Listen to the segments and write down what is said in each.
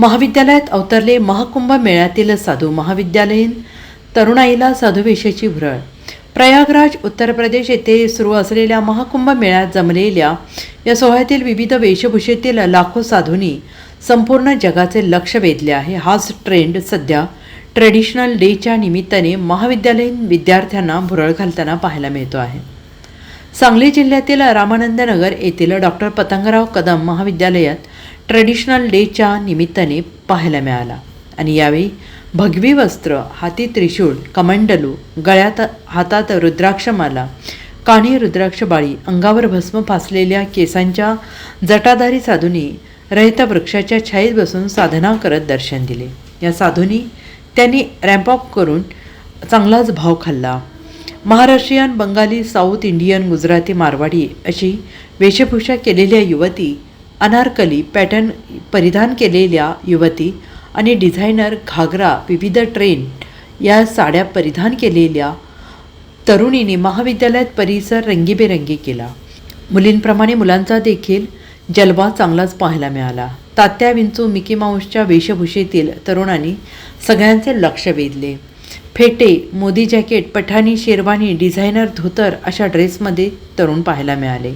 महाविद्यालयात अवतरले महाकुंभ मेळ्यातील साधू महाविद्यालयीन तरुणाईला साधुवेशाची भुरळ. प्रयागराज उत्तर प्रदेश येथे सुरू असलेल्या महाकुंभ मेळ्यात जमलेल्या या सोहळ्यातील विविध वेशभूषेतील लाखो साधूंनी संपूर्ण जगाचे लक्ष वेधले आहे. हाच ट्रेंड सध्या ट्रेडिशनल डेच्या निमित्ताने महाविद्यालयीन विद्यार्थ्यांना भुरळ घालताना पाहायला मिळतो आहे. सांगली जिल्ह्यातील रामानंद नगर येथील डॉक्टर पतंगराव कदम महाविद्यालयात ट्रेडिशनल डेच्या निमित्ताने पाहायला मिळाला. आणि यावेळी भगवी वस्त्र हाती त्रिशूळ कमंडलू गळ्यात हातात रुद्राक्षमाला काणी रुद्राक्ष बाळी अंगावर भस्म फासलेल्या केसांच्या जटाधारी साधूंनी रहित वृक्षाच्या छाईत बसून साधना करत दर्शन दिले. या साधूंनी त्यांनी रॅम्पअप करून चांगलाच भाव खाल्ला. महाराष्ट्रीयन बंगाली साऊथ इंडियन गुजराती मारवाडी अशी वेशभूषा केलेल्या युवती अनारकली पॅटर्न परिधान केलेल्या युवती आणि डिझायनर घागरा विविध ट्रेन या साड्या परिधान केलेल्या तरुणीने महाविद्यालयात परिसर रंगीबेरंगी केला. मुलींप्रमाणे मुलांचा देखील जलवा चांगलाच पाहायला मिळाला. तात्या विंचू मिकी माऊसच्या वेशभूषेतील तरुणांनी सगळ्यांचे लक्ष वेधले. फेटे मोदी जॅकेट पठाणी शेरवानी डिझायनर धोतर अशा ड्रेसमध्ये तरुण पाहायला मिळाले.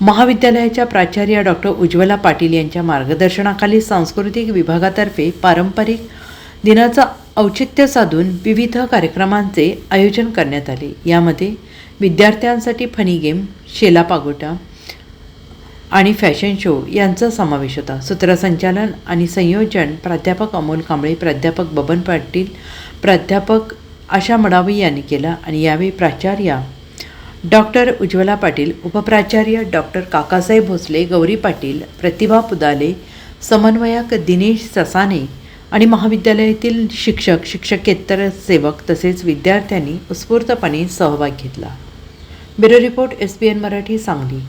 महाविद्यालयाच्या प्राचार्य डॉक्टर उज्ज्वला पाटील यांच्या मार्गदर्शनाखाली सांस्कृतिक विभागातर्फे पारंपरिक दिनाचं औचित्य साधून विविध कार्यक्रमांचे आयोजन करण्यात आले. यामध्ये विद्यार्थ्यांसाठी फनी गेम शेला पागोटा आणि फॅशन शो यांचा समावेश होता. सूत्रसंचालन आणि संयोजन प्राध्यापक अमोल कांबळे प्राध्यापक बबन पाटील प्राध्यापक आशा मडावी यांनी केलं आणि यावेळी प्राचार्या डॉक्टर उज्ज्वला पाटील उपप्राचार्य डॉक्टर काकासाहेब भोसले गौरी पाटील प्रतिभा पुदाले समन्वयक दिनेश ससाने आणि महाविद्यालयातील शिक्षक शिक्षकेतर सेवक तसेच विद्यार्थ्यांनी उत्स्फूर्तपणे सहभाग घेतला. Bureau report S B N Marathi Sangli.